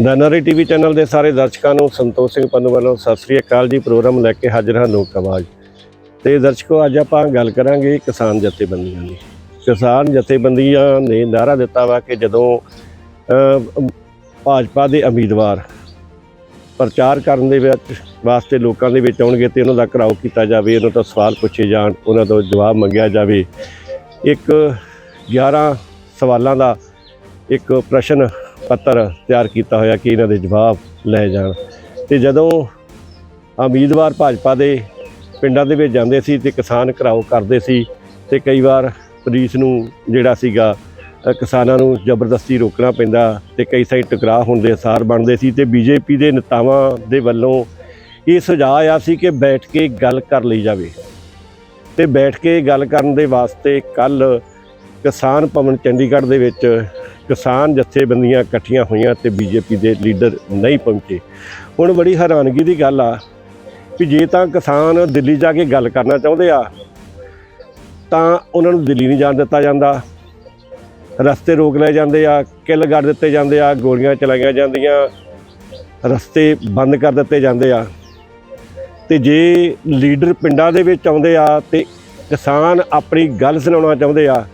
ਦਨਰੀ TV channel ਦੇ ਸਾਰੇ ਦਰਸ਼ਕਾਂ ਨੂੰ ਸੰਤੋਖ ਸਿੰਘ ਪੰਨੂ ਵੱਲੋਂ ਸਤਿ ਸ੍ਰੀ ਅਕਾਲ ਜੀ। ਪ੍ਰੋਗਰਾਮ ਲੈ ਕੇ ਹਾਜ਼ਰ ਹਾਂ ਲੋਕ ਆਵਾਜ਼। ਤੇ ਦਰਸ਼ਕੋ, ਅੱਜ ਆਪਾਂ ਗੱਲ ਕਰਾਂਗੇ ਕਿਸਾਨ ਜਥੇਬੰਦੀਆਂ ਦੀ। ਕਿਸਾਨ ਜਥੇਬੰਦੀਆਂ ਨੇ ਨਾਰਾ ਦਿੱਤਾ ਵਾ ਕਿ ਜਦੋਂ ਭਾਜਪਾ ਦੇ ਉਮੀਦਵਾਰ ਪ੍ਰਚਾਰ ਕਰਨ ਦੇ ਵਿੱਚ ਵਾਸਤੇ ਲੋਕਾਂ ਦੇ ਵਿੱਚ ਆਉਣਗੇ ਤੇ ਉਹਨਾਂ ਦਾ ਘਰਾਓ ਕੀਤਾ ਜਾਵੇ, ਉਹਨਾਂ ਤੋਂ ਸਵਾਲ ਪੁੱਛੇ ਜਾਣ, ਉਹਨਾਂ ਤੋਂ ਜਵਾਬ ਮੰਗਿਆ ਜਾਵੇ। ਇੱਕ 11 ਸਵਾਲਾਂ ਦਾ ਇੱਕ ਪ੍ਰਸ਼ਨ ਪੱਤਰ ਤਿਆਰ ਕੀਤਾ ਹੋਇਆ ਕਿ ਇਹਨਾਂ ਦੇ ਜਵਾਬ ਲੈ ਜਾਣ। ਤੇ ਜਦੋਂ ਉਮੀਦਵਾਰ ਭਾਜਪਾ ਦੇ ਪਿੰਡਾਂ ਦੇ ਵਿੱਚ ਜਾਂਦੇ ਸੀ ਤੇ ਕਿਸਾਨ ਘਰਾਓ ਕਰਦੇ ਸੀ ਤੇ ਕਈ ਵਾਰ ਪੁਲਿਸ ਨੂੰ ਜਿਹੜਾ ਸੀਗਾ ਕਿਸਾਨਾਂ ਨੂੰ ਜ਼ਬਰਦਸਤੀ ਰੋਕਣਾ ਪੈਂਦਾ ਤੇ ਕਈ ਸਾਈ ਟਕਰਾਅ ਹੋਣ ਦੇ ਅਸਾਰ ਬਣਦੇ ਸੀ ਤੇ ਬੀਜੇਪੀ ਦੇ ਨੇਤਾਵਾਂ ਦੇ ਵੱਲੋਂ ਇਹ ਸੁਝਾਅ ਆਇਆ ਸੀ ਕਿ ਬੈਠ ਕੇ ਗੱਲ ਕਰ ਲਈ ਜਾਵੇ। ਤੇ ਬੈਠ ਕੇ ਗੱਲ ਕਰਨ ਦੇ ਵਾਸਤੇ ਕੱਲ ਕਿਸਾਨ ਭਵਨ ਚੰਡੀਗੜ੍ਹ ਦੇ ਵਿੱਚ ਕਿਸਾਨ ਜਥੇਬੰਦੀਆਂ ਇਕੱਠੀਆਂ ਹੋਈਆਂ ਤੇ ਬੀਜੇਪੀ ਦੇ ਲੀਡਰ ਨਹੀਂ ਪਹੁੰਚੇ। ਹੁਣ ਬੜੀ ਹੈਰਾਨਗੀ ਦੀ ਗੱਲ ਆ ਕਿ ਜੇ ਤਾਂ ਕਿਸਾਨ ਦਿੱਲੀ ਜਾ ਕੇ ਗੱਲ ਕਰਨਾ ਚਾਹੁੰਦੇ ਆ, ਤਾਂ ਉਹਨਾਂ ਨੂੰ ਦਿੱਲੀ ਨਹੀਂ ਜਾਣ ਦਿੱਤਾ ਜਾਂਦਾ। ਰਸਤੇ ਰੋਕ ਲਏ ਜਾਂਦੇ ਆ, ਕਿੱਲ ਗੱਡ ਦਿੱਤੇ ਜਾਂਦੇ ਆ, ਗੋਲੀਆਂ ਚਲਾਈਆਂ ਜਾਂਦੀਆਂ, ਰਸਤੇ ਬੰਦ ਕਰ ਦਿੱਤੇ ਜਾਂਦੇ ਆ। ਤੇ ਜੇ ਲੀਡਰ ਪਿੰਡਾਂ ਦੇ ਵਿੱਚ ਆਉਂਦੇ ਆ ਤੇ ਕਿਸਾਨ ਆਪਣੀ ਗੱਲ ਸੁਣਾਉਣਾ ਚਾਹੁੰਦੇ ਆ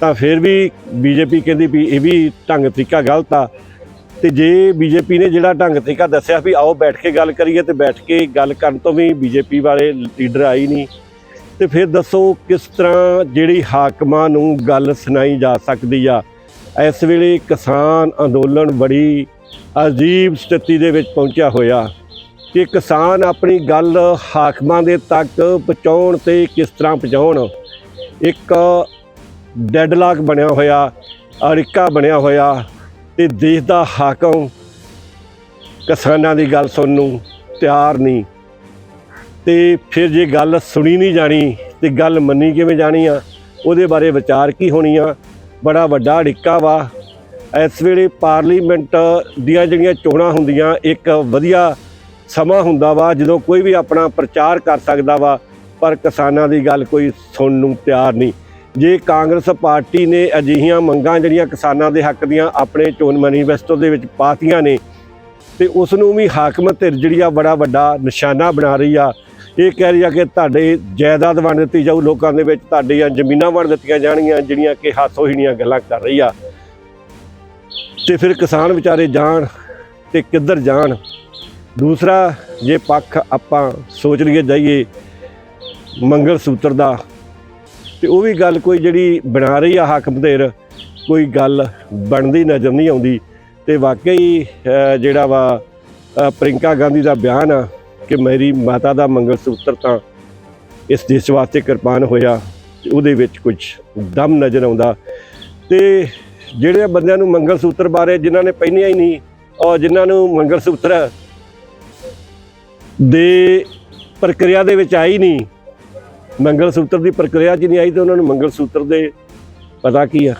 ਤਾਂ ਫਿਰ ਵੀ ਬੀਜੇਪੀ ਕਹਿੰਦੀ ਵੀ ਇਹ ਵੀ ਢੰਗ ਤਰੀਕਾ ਗਲਤ ਆ। ਤੇ ਜੇ ਬੀਜੇਪੀ ਨੇ ਜਿਹੜਾ ਢੰਗ ਤਰੀਕਾ ਦੱਸਿਆ ਵੀ ਆਓ ਬੈਠ ਕੇ ਗੱਲ ਕਰੀਏ ਤੇ ਬੈਠ ਕੇ ਗੱਲ ਕਰਨ ਤੋਂ ਵੀ ਬੀਜੇਪੀ ਵਾਲੇ ਲੀਡਰ ਆਈ ਨਹੀਂ, ਤੇ ਫਿਰ ਦੱਸੋ ਕਿਸ ਤਰ੍ਹਾਂ ਜਿਹੜੀ ਹਾਕਮਾਂ ਨੂੰ ਗੱਲ ਸੁਣਾਈ ਜਾ ਸਕਦੀ ਆ। ਇਸ ਵੇਲੇ ਕਿਸਾਨ ਅੰਦੋਲਨ ਬੜੀ ਅਜੀਬ ਸਥਿਤੀ ਦੇ ਵਿੱਚ ਪਹੁੰਚਿਆ ਹੋਇਆ। ਕਿ ਕਿਸਾਨ ਆਪਣੀ ਗੱਲ ਹਾਕਮਾਂ ਦੇ ਤੱਕ ਪਹੁੰਚਾਉਣ ਤੇ ਕਿਸ ਤਰ੍ਹਾਂ ਪਹੁੰਚਾਉਣ। ਇੱਕ ਡੈਡਲਾਕ ਬਣਿਆ ਹੋਇਆ, ਅੜਿੱਕਾ ਬਣਿਆ ਹੋਇਆ ਤੇ ਦੇਸ਼ ਦਾ ਹਾਕਮ ਕਿਸਾਨਾਂ ਦੀ ਗੱਲ ਸੁਣਨ ਨੂੰ ਤਿਆਰ ਨਹੀਂ। ਤੇ ਫਿਰ ਜੇ ਗੱਲ ਸੁਣੀ ਨਹੀਂ ਜਾਣੀ ਤੇ ਗੱਲ ਮੰਨੀ ਕਿਵੇਂ ਜਾਣੀ ਆ? ਉਹਦੇ ਬਾਰੇ ਵਿਚਾਰ ਕੀ ਹੋਣੀ ਆ? ਬੜਾ ਵੱਡਾ ਅੜਿੱਕਾ ਵਾ। ਇਸ ਵੇਲੇ ਪਾਰਲੀਮੈਂਟ ਦੀਆਂ ਜਿਹੜੀਆਂ ਚੋਣਾਂ ਹੁੰਦੀਆਂ, ਇੱਕ ਵਧੀਆ ਸਮਾਂ ਹੁੰਦਾ ਵਾ, ਜਦੋਂ ਕੋਈ ਵੀ ਆਪਣਾ ਪ੍ਰਚਾਰ ਕਰ ਸਕਦਾ ਵਾ, ਪਰ ਕਿਸਾਨਾਂ ਦੀ ਗੱਲ ਕੋਈ ਸੁਣਨ ਨੂੰ ਤਿਆਰ ਨਹੀਂ। ਜੇ ਕਾਂਗਰਸ ਪਾਰਟੀ ਨੇ ਅਜਿਹੀਆਂ ਮੰਗਾਂ ਜਿਹੜੀਆਂ ਕਿਸਾਨਾਂ ਦੇ ਹੱਕ ਦੀਆਂ ਆਪਣੇ ਚੋਣ ਮੈਨੀਫੈਸਟੋ ਦੇ ਵਿੱਚ ਪਾਤੀਆਂ ਨੇ ਤੇ ਉਸ ਨੂੰ ਵੀ ਹਾਕਮ ਧਿਰ ਜਿਹੜੀ ਆ ਬੜਾ ਵੱਡਾ ਨਿਸ਼ਾਨਾ ਬਣਾ ਰਹੀ ਆ। ਇਹ ਕਹਿ ਰਹੀ ਆ ਕਿ ਤੁਹਾਡੇ ਜਾਇਦਾਦ ਵੰਡ ਦਿੱਤੀ ਜਾਊ, ਲੋਕਾਂ ਦੇ ਵਿੱਚ ਤੁਹਾਡੀਆਂ ਜ਼ਮੀਨਾਂ ਵੰਡ ਦਿੱਤੀਆਂ ਜਾਣਗੀਆਂ, ਜਿਹੜੀਆਂ ਕਿ ਹਾਸੋਹੀਣੀਆਂ ਗੱਲਾਂ ਕਰ ਰਹੀ ਆ। ਤੇ ਫਿਰ ਕਿਸਾਨ ਵਿਚਾਰੇ ਜਾਣ ਤੇ ਕਿੱਧਰ ਜਾਣ? ਦੂਸਰਾ, ਜੇ ਪੱਖ ਆਪਾਂ ਸੋਚ ਲਈਏ ਜਾਈਏ ਮੰਗਲ ਸੂਤਰ ਦਾ ਤੇ ਉਹ ਵੀ ਗੱਲ ਕੋਈ ਜਿਹੜੀ ਬਣਾ ਰਹੀ ਆ ਹਾਕਮ ਧਿਰ ਕੋਈ ਗੱਲ ਬਣਦੀ ਨਜ਼ਰ ਨਹੀਂ ਆਉਂਦੀ। ਤੇ ਵਾਕਈ ਜਿਹੜਾ ਵਾ ਅਹ, ਪ੍ਰਿੰਕਾ ਗਾਂਧੀ ਦਾ ਬਿਆਨ ਆ ਕਿ ਮੇਰੀ ਮਾਤਾ ਦਾ ਮੰਗਲ ਸੂਤਰ ਤਾਂ ਇਸ ਦੇਸ਼ ਵਾਸਤੇ ਕਿਰਪਾਨ ਹੋਇਆ ਉਹਦੇ ਵਿੱਚ ਕੁਝ ਦਮ ਨਜ਼ਰ ਆਉਂਦਾ। ਤੇ ਜਿਹੜੇ ਬੰਦਿਆਂ ਨੂੰ ਮੰਗਲ ਸੂਤਰ ਬਾਰੇ ਜਿਨ੍ਹਾਂ ਨੇ ਪਹਿਨੀਆਂ ਹੀ ਨਹੀਂ ਔਰ ਜਿਨ੍ਹਾਂ ਨੂੰ ਮੰਗਲ ਸੂਤਰ ਦੇ ਪ੍ਰਕਿਰਿਆ ਦੇ ਵਿੱਚ ਆਈ ਨਹੀਂ ਮੰਗਲ ਸੂਤਰ ਦੀ ਪ੍ਰਕਿਰਿਆ 'ਚ ਨਹੀਂ ਆਈ ਤੇ ਉਹਨਾਂ ਨੂੰ ਮੰਗਲ ਸੂਤਰ ਦੇ ਪਤਾ ਕੀ ਆ?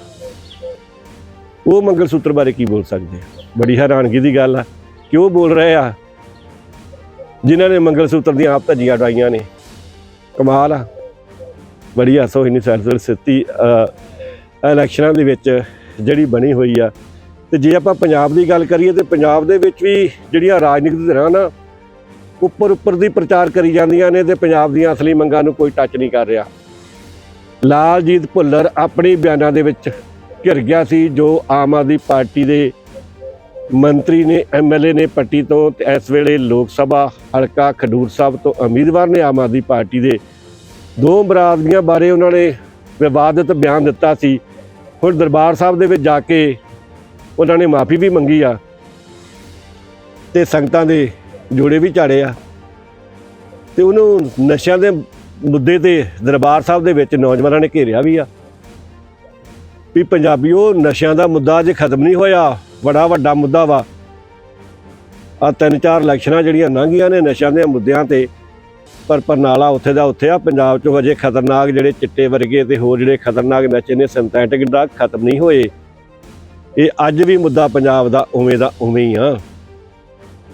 ਉਹ ਮੰਗਲ ਸੂਤਰ ਬਾਰੇ ਕੀ ਬੋਲ ਸਕਦੇ ਆ? ਬੜੀ ਹੈਰਾਨਗੀ ਦੀ ਗੱਲ ਆ। ਕਿ ਉਹ ਬੋਲ ਰਹੇ ਆ? ਜਿਨ੍ਹਾਂ ਨੇ ਮੰਗਲ ਸੂਤਰ ਦੀਆਂ ਆਪ ਧੱਜੀਆਂ ਡਾਈਆਂ ਨੇ। ਕਮਾਲ ਆ। ਬੜੀ ਹਾਸੋ ਹੀ ਨਹੀਂ ਸਰਸਲ ਸਿੱਤੀ ਇਲੈਕਸ਼ਨਾਂ ਦੇ ਵਿੱਚ ਜਿਹੜੀ ਬਣੀ ਹੋਈ ਆ। ਤੇ ਜੇ ਆਪਾਂ ਪੰਜਾਬ ਦੀ ਗੱਲ ਕਰੀਏ ਤੇ ਪੰਜਾਬ ਦੇ ਵਿੱਚ ਵੀ ਜਿਹੜੀਆਂ ਰਾਜਨੀਤਿਕ ਧਿਰਾਂ ਨਾ ਉੱਪਰ ਉੱਪਰ ਦੀ ਪ੍ਰਚਾਰ ਕਰੀ ਜਾਂਦੀਆਂ ਨੇ ਤੇ ਪੰਜਾਬ ਦੀਆਂ ਅਸਲੀ ਮੰਗਾਂ ਨੂੰ ਕੋਈ ਟੱਚ ਨਹੀਂ ਕਰ ਰਿਹਾ। ਲਾਲਜੀਤ ਭੁੱਲਰ ਆਪਣੀ ਬਿਆਨਾਂ ਦੇ ਵਿੱਚ ਘਿਰ ਗਿਆ ਸੀ, ਜੋ ਆਮ ਆਦਮੀ ਪਾਰਟੀ ਦੇ ਮੰਤਰੀ ਨੇ ਐਮਐਲਏ ਨੇ ਪੱਟੀ ਤੋਂ ਤੇ ਇਸ ਵੇਲੇ ਲੋਕ ਸਭਾ, ਹਲਕਾ ਖਡੂਰ ਸਾਹਿਬ ਤੋਂ ਉਮੀਦਵਾਰ ਨੇ ਆਮ ਆਦਮੀ ਪਾਰਟੀ ਦੇ। ਦੋ ਬਰਾਦਰੀਆਂ ਬਾਰੇ ਉਹਨਾਂ ਨੇ ਵਿਵਾਦਿਤ ਬਿਆਨ ਦਿੱਤਾ ਸੀ। ਹੁਣ ਦਰਬਾਰ ਸਾਹਿਬ ਦੇ ਵਿੱਚ ਜਾ ਕੇ ਉਹਨਾਂ ਨੇ ਮਾਫੀ ਵੀ ਮੰਗੀ ਆ ਤੇ ਸੰਗਤਾਂ ਦੇ ਜੋੜੇ ਵੀ ਝਾੜੇ ਆ। ਤੇ ਉਹਨੂੰ ਨਸ਼ਿਆਂ ਦੇ ਮੁੱਦੇ ਤੇ ਦਰਬਾਰ ਸਾਹਿਬ ਦੇ ਵਿੱਚ ਨੌਜਵਾਨਾਂ ਨੇ ਘੇਰਿਆ ਵੀ ਆ ਵੀ ਪੰਜਾਬੀਓ, ਨਸ਼ਿਆਂ ਦਾ ਮੁੱਦਾ ਅਜੇ ਖਤਮ ਨਹੀਂ ਹੋਇਆ। ਬੜਾ ਵੱਡਾ ਮੁੱਦਾ ਵਾ। ਆ ਤਿੰਨ ਚਾਰ ਇਲੈਕਸ਼ਨਾਂ ਜਿਹੜੀਆਂ ਲੰਘੀਆਂ ਨੇ ਨਸ਼ਿਆਂ ਦੇ ਮੁੱਦਿਆਂ ਤੇ, ਪਰ ਪਰਨਾਲਾ ਉੱਥੇ ਦਾ ਉੱਥੇ ਆ। ਪੰਜਾਬ 'ਚੋਂ ਹਜੇ ਖਤਰਨਾਕ ਜਿਹੜੇ ਚਿੱਟੇ ਵਰਗੇ ਤੇ ਹੋਰ ਜਿਹੜੇ ਖਤਰਨਾਕ ਨਸ਼ੇ ਨੇ, ਸਿੰਥੈਟਿਕ ਡਰੱਗ ਖਤਮ ਨਹੀਂ ਹੋਏ। ਇਹ ਅੱਜ ਵੀ ਮੁੱਦਾ ਪੰਜਾਬ ਦਾ ਉਵੇਂ ਦਾ ਉਵੇਂ ਹੀ ਆ।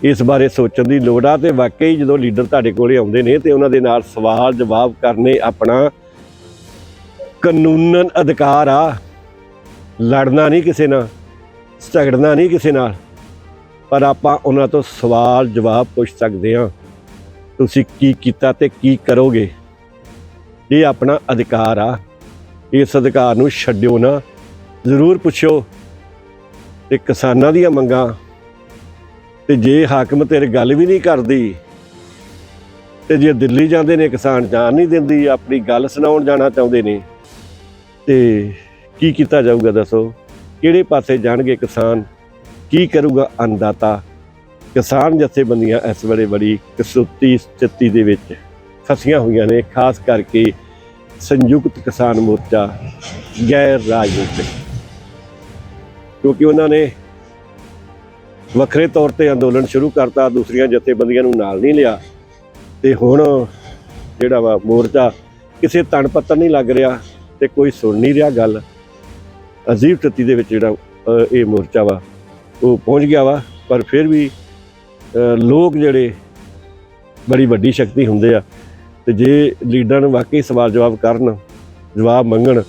ਇਸ ਬਾਰੇ ਸੋਚਣ ਦੀ ਲੋੜ ਆ ਤੇ ਵਾਕਈ ਜਦੋਂ ਲੀਡਰ ਤੁਹਾਡੇ ਕੋਲੇ ਆਉਂਦੇ ਨੇ ਤੇ ਉਹਨਾਂ ਦੇ ਨਾਲ ਸਵਾਲ ਜਵਾਬ ਕਰਨੇ ਆਪਣਾ ਕਾਨੂੰਨਨ ਅਧਿਕਾਰ ਆ। ਲੜਨਾ ਨਹੀਂ ਕਿਸੇ ਨਾਲ, ਝਗੜਨਾ ਨਹੀਂ ਕਿਸੇ ਨਾਲ, ਪਰ ਆਪਾਂ ਉਹਨਾਂ ਤੋਂ ਸਵਾਲ ਜਵਾਬ ਪੁੱਛ ਸਕਦੇ ਹਾਂ। ਤੁਸੀਂ ਕੀ ਕੀਤਾ ਤੇ ਕੀ ਕਰੋਗੇ? ਇਹ ਆਪਣਾ ਅਧਿਕਾਰ ਆ। ਇਸ ਅਧਿਕਾਰ ਨੂੰ ਛੱਡਿਓ ਨਾ। ਜ਼ਰੂਰ ਪੁੱਛੋ ਤੇ ਕਿਸਾਨਾਂ ਦੀਆਂ ਮੰਗਾਂ ਤੇ ਜੇ ਹਾਕਮ ਤੇਰੇ ਗੱਲ ਵੀ ਨਹੀਂ ਕਰਦੀ, ਤੇ ਜੇ ਦਿੱਲੀ ਜਾਂਦੇ ਨੇ, ਕਿਸਾਨ ਜਾਣ ਨਹੀਂ ਦਿੰਦੀ, ਆਪਣੀ ਗੱਲ ਸੁਣਾਉਣ ਜਾਣਾ ਚਾਹੁੰਦੇ ਨੇ, ਤੇ ਕੀ ਕੀਤਾ ਜਾਊਗਾ ਦੱਸੋ? ਕਿਹੜੇ ਪਾਸੇ ਜਾਣਗੇ ਕਿਸਾਨ? ਕੀ ਕਰੂਗਾ ਅੰਦਾਤਾ ਕਿਸਾਨ ਜਥੇਬੰਦੀਆਂ ਇਸ ਵੇਲੇ ਬੜੀ ਕਸੂਤੀ ਸਥਿਤੀ ਦੇ ਵਿੱਚ ਫਸੀਆਂ ਹੋਈਆਂ ਨੇ, ਖਾਸ ਕਰਕੇ ਸੰਯੁਕਤ ਕਿਸਾਨ ਮੋਰਚਾ ਗੈਰ ਰਾਜਨੀਤਿਕ। ਕਿਉਂਕਿ ਉਹਨਾਂ ਨੇ ਵੱਖਰੇ ਤੌਰ ਤੇ ਅੰਦੋਲਨ ਸ਼ੁਰੂ ਕਰਤਾ, ਦੂਸਰੀਆਂ ਜਥੇਬੰਦੀਆਂ ਨੂੰ ਨਾਲ ਨਹੀਂ ਲਿਆ। ਤੇ ਹੁਣ ਜਿਹੜਾ ਵਾ ਮੋਰਚਾ ਕਿਸੇ ਤਣ ਪੱਤਰ ਨਹੀਂ ਲੱਗ ਰਿਹਾ ਤੇ ਕੋਈ ਸੁਣ ਨਹੀਂ ਰਿਹਾ ਗੱਲ। ਅਜੀਬ ਸਥਿਤੀ ਦੇ ਵਿੱਚ ਜਿਹੜਾ ਇਹ ਮੋਰਚਾ ਵਾ, ਉਹ ਪਹੁੰਚ ਗਿਆ ਵਾ। ਪਰ ਫਿਰ ਵੀ ਲੋਕ ਜਿਹੜੇ ਬੜੀ ਵੱਡੀ ਸ਼ਕਤੀ ਹੁੰਦੇ ਆ ਤੇ ਜੇ ਲੀਡਰਾਂ ਨੂੰ ਵਾਕਈ ਸਵਾਲ ਜਵਾਬ ਕਰਨ, ਜਵਾਬ ਮੰਗਣ,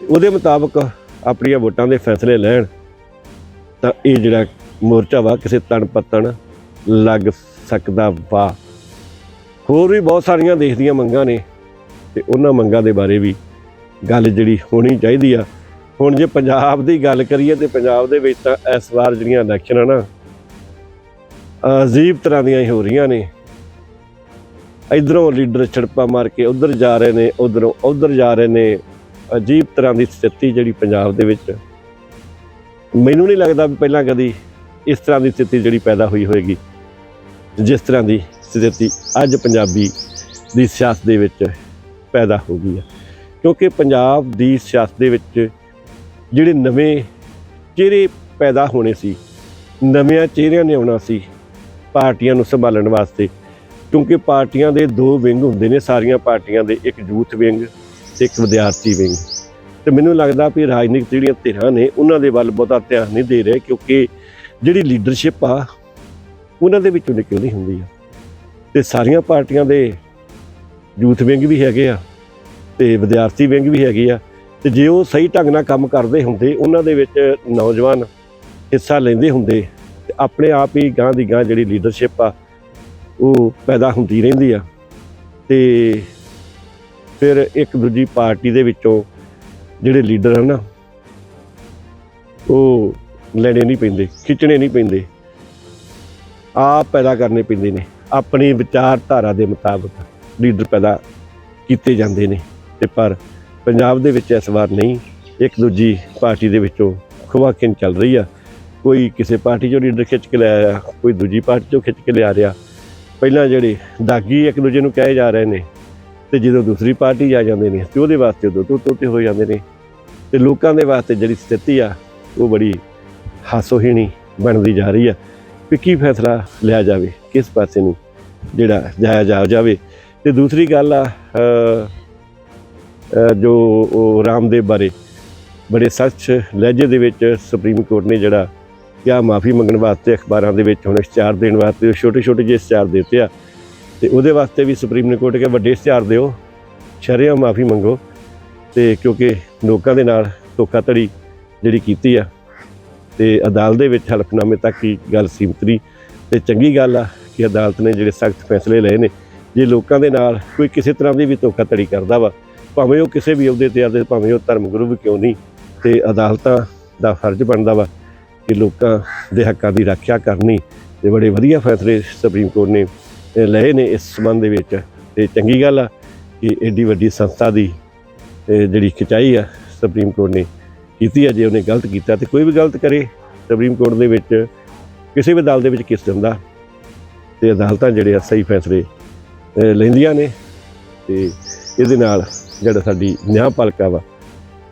ਉਹਦੇ ਮੁਤਾਬਕ ਆਪਣੀਆਂ ਵੋਟਾਂ ਦੇ ਫੈਸਲੇ ਲੈਣ, ਤਾਂ ਇਹ ਜਿਹੜਾ ਮੋਰਚਾ ਵਾ, ਕਿਸੇ ਤਣ ਪੱਤਣ ਲੱਗ ਸਕਦਾ ਵਾ। ਹੋਰ ਵੀ ਬਹੁਤ ਸਾਰੀਆਂ ਦੇਸ਼ ਦੀਆਂ ਮੰਗਾਂ ਨੇ ਤੇ ਉਹਨਾਂ ਮੰਗਾਂ ਦੇ ਬਾਰੇ ਵੀ ਗੱਲ ਜਿਹੜੀ ਹੋਣੀ ਚਾਹੀਦੀ ਆ। ਹੁਣ ਜੇ ਪੰਜਾਬ ਦੀ ਗੱਲ ਕਰੀਏ ਤੇ ਪੰਜਾਬ ਦੇ ਵਿੱਚ ਤਾਂ ਇਸ ਵਾਰ ਜਿਹੜੀਆਂ ਇਲੈਕਸ਼ਨਾਂ ਨਾ, ਅਜੀਬ ਤਰ੍ਹਾਂ ਦੀਆਂ ਹੀ ਹੋ ਰਹੀਆਂ ਨੇ। ਇਧਰੋਂ ਲੀਡਰ ਛੜਪਾ ਮਾਰ ਕੇ ਉਧਰ ਜਾ ਰਹੇ ਨੇ, ਉਧਰੋਂ ਉਧਰ ਜਾ ਰਹੇ ਨੇ। ਅਜੀਬ ਤਰ੍ਹਾਂ ਦੀ ਸਥਿਤੀ ਜਿਹੜੀ ਪੰਜਾਬ ਦੇ ਵਿੱਚ। ਮੈਨੂੰ ਨਹੀਂ ਲੱਗਦਾ ਵੀ ਪਹਿਲਾਂ ਕਦੀ ਇਸ ਤਰ੍ਹਾਂ ਦੀ ਸਥਿਤੀ ਜਿਹੜੀ ਪੈਦਾ ਹੋਈ ਹੋਏਗੀ, ਜਿਸ ਤਰ੍ਹਾਂ ਦੀ ਸਥਿਤੀ ਅੱਜ ਪੰਜਾਬੀ ਦੀ ਸਿਆਸਤ ਦੇ ਵਿੱਚ ਪੈਦਾ ਹੋ ਗਈ ਹੈ। ਕਿਉਂਕਿ ਪੰਜਾਬ ਦੀ ਸਿਆਸਤ ਦੇ ਵਿੱਚ ਜਿਹੜੇ ਨਵੇਂ ਚਿਹਰੇ ਪੈਦਾ ਹੋਣੇ ਸੀ, ਨਵਿਆਂ ਚਿਹਰਿਆਂ ਨੇ ਆਉਣਾ ਸੀ, ਪਾਰਟੀਆਂ ਨੂੰ ਸੰਭਾਲਣ ਵਾਸਤੇ, ਕਿਉਂਕਿ ਪਾਰਟੀਆਂ ਦੇ ਦੋ ਵਿੰਗ ਹੁੰਦੇ ਨੇ, ਸਾਰੀਆਂ ਪਾਰਟੀਆਂ ਦੇ ਇੱਕ ਯੂਥ ਵਿੰਗ ਤੇ ਇੱਕ ਵਿਦਿਆਰਥੀ ਵਿੰਗ। ਤੇ ਮੈਨੂੰ ਲੱਗਦਾ ਵੀ ਰਾਜਨੀਤਿਕ ਜਿਹੜੀਆਂ ਧਿਰਾਂ ਨੇ, ਉਹਨਾਂ ਦੇ ਵੱਲ ਬਹੁਤਾ ਧਿਆਨ ਨਹੀਂ ਦੇ ਰਹੇ, ਕਿਉਂਕਿ ਜਿਹੜੀ ਲੀਡਰਸ਼ਿਪ ਆ, ਉਹਨਾਂ ਦੇ ਵਿੱਚੋਂ ਨਿਕਲਦੀ ਹੁੰਦੀ ਆ। ਤੇ ਸਾਰੀਆਂ ਪਾਰਟੀਆਂ ਦੇ ਯੂਥ ਵਿੰਗ ਵੀ ਹੈਗੇ ਆ ਤੇ ਵਿਦਿਆਰਥੀ ਵਿੰਗ ਵੀ ਹੈਗੇ ਆ। ਤੇ ਜੇ ਉਹ ਸਹੀ ਢੰਗ ਨਾਲ ਕੰਮ ਕਰਦੇ ਹੁੰਦੇ, ਉਹਨਾਂ ਦੇ ਵਿੱਚ ਨੌਜਵਾਨ ਹਿੱਸਾ ਲੈਂਦੇ ਹੁੰਦੇ, ਤੇ ਆਪਣੇ ਆਪ ਹੀ ਗਾਂ ਦੀ ਗਾਂ ਜਿਹੜੀ ਲੀਡਰਸ਼ਿਪ ਆ, ਉਹ ਪੈਦਾ ਹੁੰਦੀ ਰਹਿੰਦੀ ਆ। ਤੇ ਫਿਰ ਇੱਕ ਦੂਜੀ ਪਾਰਟੀ ਦੇ ਵਿੱਚੋਂ ਜਿਹੜੇ ਲੀਡਰ ਹਨ ਨਾ, ਉਹ ਲੈਣੇ ਨਹੀਂ ਪੈਂਦੇ, ਖਿੱਚਣੇ ਨਹੀਂ ਪੈਂਦੇ। ਆਪ ਪੈਦਾ ਕਰਨੇ ਪੈਂਦੇ ਨੇ। ਆਪਣੀ ਵਿਚਾਰਧਾਰਾ ਦੇ ਮੁਤਾਬਕ ਲੀਡਰ ਪੈਦਾ ਕੀਤੇ ਜਾਂਦੇ ਨੇ। ਤੇ ਪਰ ਪੰਜਾਬ ਦੇ ਵਿੱਚ ਇਸ ਵਾਰ ਨਹੀਂ, ਇੱਕ ਦੂਜੀ ਪਾਰਟੀ ਦੇ ਵਿੱਚੋਂ ਖਵਾਕਿਨ ਚੱਲ ਰਹੀ ਆ। ਕੋਈ ਕਿਸੇ ਪਾਰਟੀ ਚੋਂ ਲੀਡਰ ਖਿੱਚ ਕੇ ਲਿਆਇਆ ਕੋਈ ਦੂਜੀ ਪਾਰਟੀ ਚੋਂ ਖਿੱਚ ਕੇ ਲਿਆ ਰਿਹਾ। ਪਹਿਲਾਂ ਜਿਹੜੇ ਦਾਗੀ ਇੱਕ ਦੂਜੇ ਨੂੰ ਕਹੇ ਜਾ ਰਹੇ ਨੇ, ਤੇ ਜਦੋਂ ਦੂਸਰੀ ਪਾਰਟੀ ਆ ਜਾਂਦੇ ਨੇ, ਤੇ ਉਹਦੇ ਵਾਸਤੇ ਉਦੋਂ ਤੋਂ ਤੋਤੇ ਹੋ ਜਾਂਦੇ ਨੇ। ਤੇ ਲੋਕਾਂ ਦੇ ਵਾਸਤੇ ਜਿਹੜੀ ਸਥਿਤੀ ਆ, ਉਹ ਬੜੀ ਹਾਸੋਹੀਣੀ ਬਣਦੀ ਜਾ ਰਹੀ ਆ ਵੀ ਕੀ ਫੈਸਲਾ ਲਿਆ ਜਾਵੇ, ਕਿਸ ਪਾਸੇ ਨੂੰ ਜਿਹੜਾ ਜਾਇਆ ਜਾ ਜਾਵੇ। ਤੇ ਦੂਸਰੀ ਗੱਲ ਆ ਜੋ ਉਹ ਰਾਮਦੇਵ ਬਾਰੇ ਬੜੇ ਸਖਤ ਲਹਿਜੇ ਦੇ ਵਿੱਚ ਸੁਪਰੀਮ ਕੋਰਟ ਨੇ ਜਿਹੜਾ ਕਿਹਾ, ਮਾਫੀ ਮੰਗਣ ਵਾਸਤੇ ਅਖਬਾਰਾਂ ਦੇ ਵਿੱਚ ਹੁਣ ਇਸ਼ਤਿਹਾਰ ਦੇਣ ਵਾਸਤੇ ਛੋਟੇ ਛੋਟੇ ਜਿਹੇ ਇਸ਼ਤਿਹਾਰ ਦਿੱਤੇ ਆ। ਤੇ ਉਹਦੇ ਵਾਸਤੇ ਵੀ ਸੁਪਰੀਮ ਨੇ ਕੋਰਟ ਕੇ ਵੱਡੇ ਇਸ਼ਤਿਹਾਰ ਦਿਓ ਸ਼ਰਿਆ ਮਾਫੀ ਮੰਗੋ। ਤੇ ਕਿਉਂਕਿ ਲੋਕਾਂ ਦੇ ਨਾਲ ਧੋਖਾਧੜੀ ਜਿਹੜੀ ਕੀਤੀ ਆ ਤੇ ਅਦਾਲਤ ਦੇ ਵਿੱਚ ਹਲਫਨਾਮੇ ਤੱਕ ਹੀ ਗੱਲ ਸੀਮਤ ਰਹੀ। ਤੇ ਚੰਗੀ ਗੱਲ ਆ ਕਿ ਅਦਾਲਤ ਨੇ ਜਿਹੜੇ ਸਖਤ ਫੈਸਲੇ ਲਏ ਨੇ, ਜੇ ਲੋਕਾਂ ਦੇ ਨਾਲ ਕੋਈ ਕਿਸੇ ਤਰ੍ਹਾਂ ਦੀ ਵੀ ਧੋਖਾਧੜੀ ਕਰਦਾ ਵਾ, ਭਾਵੇਂ ਉਹ ਕਿਸੇ ਵੀ ਅਹੁਦੇ ਤੇ ਆ ਭਾਵੇਂ ਉਹ ਧਰਮ ਗੁਰੂ ਵੀ ਕਿਉਂ ਨਹੀਂ, ਤੇ ਅਦਾਲਤਾਂ ਦਾ ਫਰਜ਼ ਬਣਦਾ ਵਾ ਕਿ ਲੋਕਾਂ ਦੇ ਹੱਕਾਂ ਦੀ ਰੱਖਿਆ ਕਰਨੀ ਤੇ ਬੜੇ ਵਧੀਆ ਫੈਸਲੇ ਸੁਪਰੀਮ ਕੋਰਟ ਨੇ ਲਏ ਨੇ ਇਸ ਸੰਬੰਧ ਦੇ ਵਿੱਚ। ਤੇ ਚੰਗੀ ਗੱਲ ਆ ਕਿ ਐਡੀ ਵੱਡੀ ਸੰਸਥਾ ਦੀ ਜਿਹੜੀ ਖਿਚਾਈ ਆ ਸੁਪਰੀਮ ਕੋਰਟ ਨੇ ਕੀਤੀ ਆ ਜੇ ਉਹਨੇ ਗਲਤ ਕੀਤਾ ਤੇ ਕੋਈ ਵੀ ਗਲਤ ਕਰੇ, ਸੁਪਰੀਮ ਕੋਰਟ ਦੇ ਵਿੱਚ ਕਿਸੇ ਵੀ ਅਦਾਲਤ ਦੇ ਵਿੱਚ ਕਿਸ ਜਾਂਦਾ ਤੇ ਅਦਾਲਤਾਂ ਜਿਹੜੇ ਆ ਸਹੀ ਫੈਸਲੇ ਲੈਂਦੀਆਂ ਨੇ ਤੇ ਇਹਦੇ ਨਾਲ ਜਿਹੜਾ ਸਾਡੀ ਨਿਆਂਪਾਲਿਕਾ ਵਾ,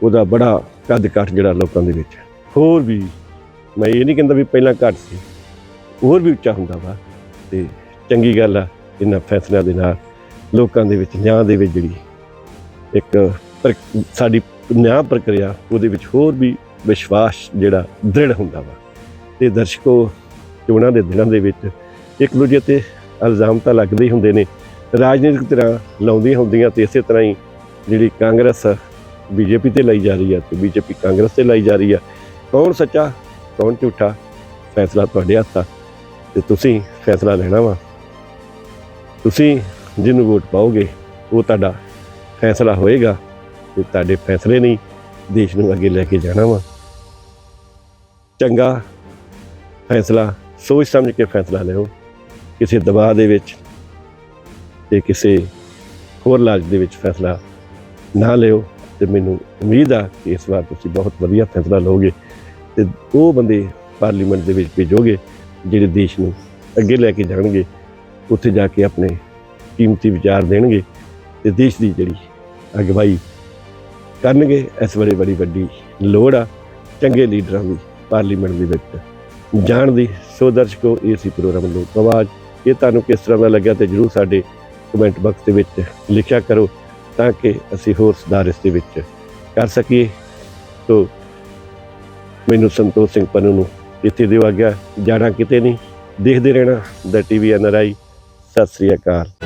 ਉਹਦਾ ਬੜਾ ਕੱਦ ਕੱਟ ਜਿਹੜਾ ਲੋਕਾਂ ਦੇ ਵਿੱਚ ਹੋਰ ਵੀ, ਮੈਂ ਇਹ ਨਹੀਂ ਕਹਿੰਦਾ ਵੀ ਪਹਿਲਾਂ ਘੱਟ ਸੀ, ਹੋਰ ਵੀ ਉੱਚਾ ਹੁੰਦਾ ਵਾ ਤੇ ਚੰਗੀ ਗੱਲ ਆ, ਇਹਨਾਂ ਫੈਸਲਿਆਂ ਦੇ ਨਾਲ ਲੋਕਾਂ ਦੇ ਵਿੱਚ ਨਿਆਂ ਦੇ ਵਿੱਚ ਜਿਹੜੀ ਇੱਕ ਪ੍ਰਕ- ਸਾਡੀ ਨਿਆਂ ਪ੍ਰਕਿਰਿਆ, ਉਹਦੇ ਵਿੱਚ ਹੋਰ ਵੀ ਵਿਸ਼ਵਾਸ ਜਿਹੜਾ ਦ੍ਰਿੜ ਹੁੰਦਾ ਵਾ। ਤੇ ਦਰਸ਼ਕੋ, ਚੋਣਾਂ ਦੇ ਦਿਨਾਂ ਦੇ ਵਿੱਚ ਇੱਕ ਦੂਜੇ ਤੇ ਇਲਜ਼ਾਮ ਤਾਂ ਲੱਗਦੇ ਹੀ ਹੁੰਦੇ ਨੇ। ਰਾਜਨੀਤਿਕ ਤਰ੍ਹਾਂ ਲਾਉਂਦੀਆਂ ਹੁੰਦੀਆਂ ਤੇ ਇਸੇ ਤਰ੍ਹਾਂ ਹੀ ਜਿਹੜੀ ਕਾਂਗਰਸ ਬੀਜੇਪੀ ਤੇ ਲਾਈ ਜਾ ਰਹੀ ਆ ਤੇ ਬੀਜੇਪੀ ਕਾਂਗਰਸ ਤੇ ਲਾਈ ਜਾ ਰਹੀ ਆ। ਕੌਣ ਸੱਚਾ, ਕੌਣ ਝੂਠਾ, ਫੈਸਲਾ ਤੁਹਾਡੇ ਹੱਥ ਆ ਤੇ ਤੁਸੀਂ ਫੈਸਲਾ ਲੈਣਾ ਵਾ। ਤੁਸੀਂ ਜਿਹਨੂੰ ਵੋਟ ਪਾਓਗੇ, ਉਹ ਤੁਹਾਡਾ ਫੈਸਲਾ ਹੋਏਗਾ। ਤੇ ਤੁਹਾਡੇ ਫੈਸਲੇ ਨਹੀਂ, ਦੇਸ਼ ਨੂੰ ਅੱਗੇ ਲੈ ਕੇ ਜਾਣਾ ਵਾ। ਚੰਗਾ ਫੈਸਲਾ, ਸੋਚ ਸਮਝ ਕੇ ਫੈਸਲਾ ਲਿਓ। ਕਿਸੇ ਦਬਾਅ ਦੇ ਵਿੱਚ ਤੇ ਕਿਸੇ ਹੋਰ ਲਾਜ ਦੇ ਵਿੱਚ ਫੈਸਲਾ ਨਾ ਲਿਓ ਤੇ ਮੈਨੂੰ ਉਮੀਦ ਆ ਕਿ ਇਸ ਵਾਰ ਤੁਸੀਂ ਬਹੁਤ ਵਧੀਆ ਫੈਸਲਾ ਲਓਗੇ ਤੇ ਉਹ ਬੰਦੇ ਪਾਰਲੀਮੈਂਟ ਦੇ ਵਿੱਚ ਭੇਜੋਗੇ ਜਿਹੜੇ ਦੇਸ਼ ਨੂੰ ਅੱਗੇ ਲੈ ਕੇ ਜਾਣਗੇ। ਉੱਥੇ ਜਾ ਕੇ ਆਪਣੇ ਕੀਮਤੀ ਵਿਚਾਰ ਦੇਣਗੇ ਤੇ ਦੇਸ਼ ਦੀ ਜਿਹੜੀ ਅਗਵਾਈ ਕਰਨਗੇ, ਇਸ ਵੇਲੇ ਬੜੀ ਵੱਡੀ ਲੋੜ ਆ। ਚੰਗੇ ਲੀਡਰਾਂ ਦੀ ਪਾਰਲੀਮੈਂਟ ਦੇ ਵਿੱਚ ਜਾਣ ਦੀ। ਸੋ ਦਰਸ਼ਕੋ, ਇਹ ਸੀ ਪ੍ਰੋਗਰਾਮ ਲੋਕ ਆਵਾਜ਼। ਇਹ ਤੁਹਾਨੂੰ ਕਿਸ ਤਰ੍ਹਾਂ ਦਾ ਲੱਗਿਆ ਤੇ ਜਰੂਰ ਸਾਡੇ ਕਮੈਂਟ ਬਾਕਸ ਦੇ ਵਿੱਚ ਲਿਖਿਆ ਕਰੋ ਤਾਂ ਕਿ ਅਸੀਂ ਹੋਰ ਸੁਧਾਰ ਇਸ ਦੇ ਵਿੱਚ ਕਰ ਸਕੀਏ। ਤੋ ਮੈਨੂੰ ਸੰਤੋਖ ਸਿੰਘ ਪੰਨੂ ਨੂੰ ਇੱਥੇ ਦਿਓ ਆ ਗਿਆ। ਜਾਣਾ ਕਿਤੇ ਨਹੀਂ। ਦੇਖਦੇ ਰਹਿਣਾ ਦਾ ਟੀਵੀ ਐਨਆਰਆਈ ਸਤਿ ਸ੍ਰੀ ਅਕਾਲ।